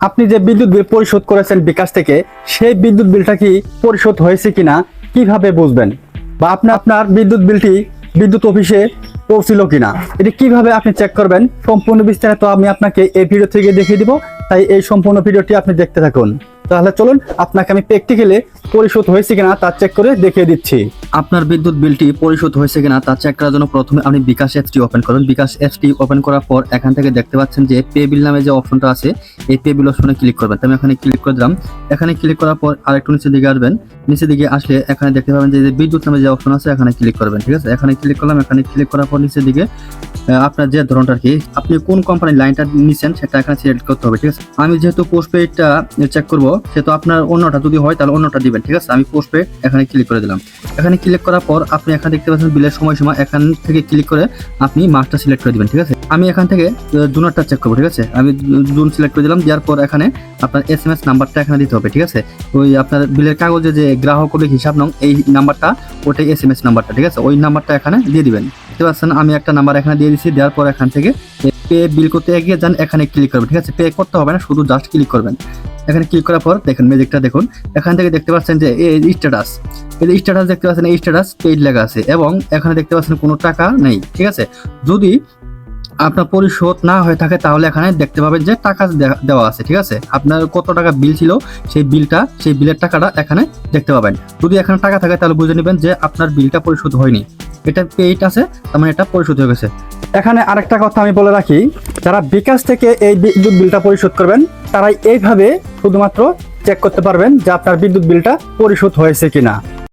আপনি যে বিদ্যুৎ বিল পরিশোধ করেছেন বিকাশ থেকে, সেই বিদ্যুৎ বিলটা কি পরিশোধ হয়েছে কিনা, কীভাবে বুঝবেন? বা আপনি আপনার বিদ্যুৎ বিলটি বিদ্যুৎ অফিসে পৌঁছিল কিনা? এটি কীভাবে আপনি চেক করবেন? সম্পূর্ণ বিস্তারিত আমি আপনাকে এই ভিডিও থেকে দেখিয়ে দিব। তাই এই সম্পূর্ণ ভিডিওটি আপনি দেখতে থাকুন। তাহলে চলুন, আপনাকে আমি প্র্যাকটিক্যালি পরিশোধ হয়েছে কিনা তা চেক করে দেখিয়ে দিচ্ছি। আপনার বিদ্যুৎ বিলটি পরিশোধ হয়েছে কিনা তা চেক করার জন্য প্রথমে আপনি বিকাশ অ্যাপটি ওপেন করুন। বিকাশ অ্যাপটি ওপেন করার পর এখান থেকে দেখতে পাচ্ছেন যে পে বিল নামে যে অপশনটা আছে, এই পে বিল অপশনে ক্লিক করবেন। আমি এখানে ক্লিক করে দিলাম। এখানে ক্লিক করার পর আরেকটু নিচে দিকে আসবেন। নিচের দিকে আসলে এখানে দেখতে পাবেন যে বিদ্যুৎ নামে যে অপশন আছে, এখানে ক্লিক করবেন, ঠিক আছে? এখানে ক্লিক করলাম, এখানে ক্লিক করার পর নিচের দিকে আপনার যে ধরনটা কি, আপনি কোন কোম্পানির লাইনটা নিচ্ছেন সেটা এখানে সিলেক্ট করতে হবে, ঠিক আছে? আমি যেহেতু পোস্ট পেডটা চেক করব, সেহেতু আপনার অন্যটা যদি হয় তাহলে অন্যটা দিবেন, ঠিক আছে? আমি পোস্ট পেড এখানে ক্লিক করে দিলাম। এখানে ক্লিক করার পর আপনি এখানে দেখতে পাচ্ছেন বিলের সময়সীমা, এখান থেকে ক্লিক করে আপনি মাসটা সিলেক্ট করে দিবেন, ঠিক আছে? আমি এখান থেকে জুনারটা চেক করব, ঠিক আছে? আমি জুন সিলেক্ট করে দিলাম, দেওয়ার পর এখানে আপনার এস এম এস নাম্বারটা এখানে দিতে হবে, ঠিক আছে? ওই আপনার বিলের কাগজে যে গ্রাহকের হিসাব নং এই নাম্বারটা ওটাই এস এম এস নাম্বারটা, ঠিক আছে? ওই নাম্বারটা এখানে দিয়ে দিবেন। দেখতে পাচ্ছেন, আমি একটা নাম্বার এখানে দিয়ে দিচ্ছি দেওয়ার পর এখান থেকে পে বিল করতে এগিয়ে যান, এখানে ক্লিক করবেন, ঠিক আছে? পে করতে হবে না, শুধু জাস্ট ক্লিক করবেন। এখানে ক্লিক করার পর দেখেন ম্যাজিকটা দেখুন, এখান থেকে দেখতে পাচ্ছেন যে এই স্ট্যাটাস এই স্ট্যাটাস দেখতে পাচ্ছেন, এই স্ট্যাটাস পেইড লেখা আছে এবং এখানে দেখতে পাচ্ছেন কোনো টাকা নেই, ঠিক আছে? যদি আপনার পরিশোধ না হয়ে থাকে, তাহলে এখানে দেখতে পাবেন যে টাকা দেওয়া আছে, ঠিক আছে? আপনার কত টাকা বিল ছিল, সেই বিলটা সেই বিলের টাকাটা এখানে দেখতে পাবেন। যদি এখানে টাকা থাকে, তাহলে বুঝে নেবেন যে আপনার বিলটা পরিশোধ হয়নি। এটা পেইড আছে, তার মানে এটা পরিশোধ হয়ে গেছে। এখানে আরেকটা কথা আমি বলে রাখি, যারা বিকাশ থেকে এই বিদ্যুৎ বিলটা পরিশোধ করবেন, তারাই এইভাবে শুধুমাত্র চেক করতে পারবেন যে আপনার বিদ্যুৎ বিলটা পরিশোধ হয়েছে কিনা।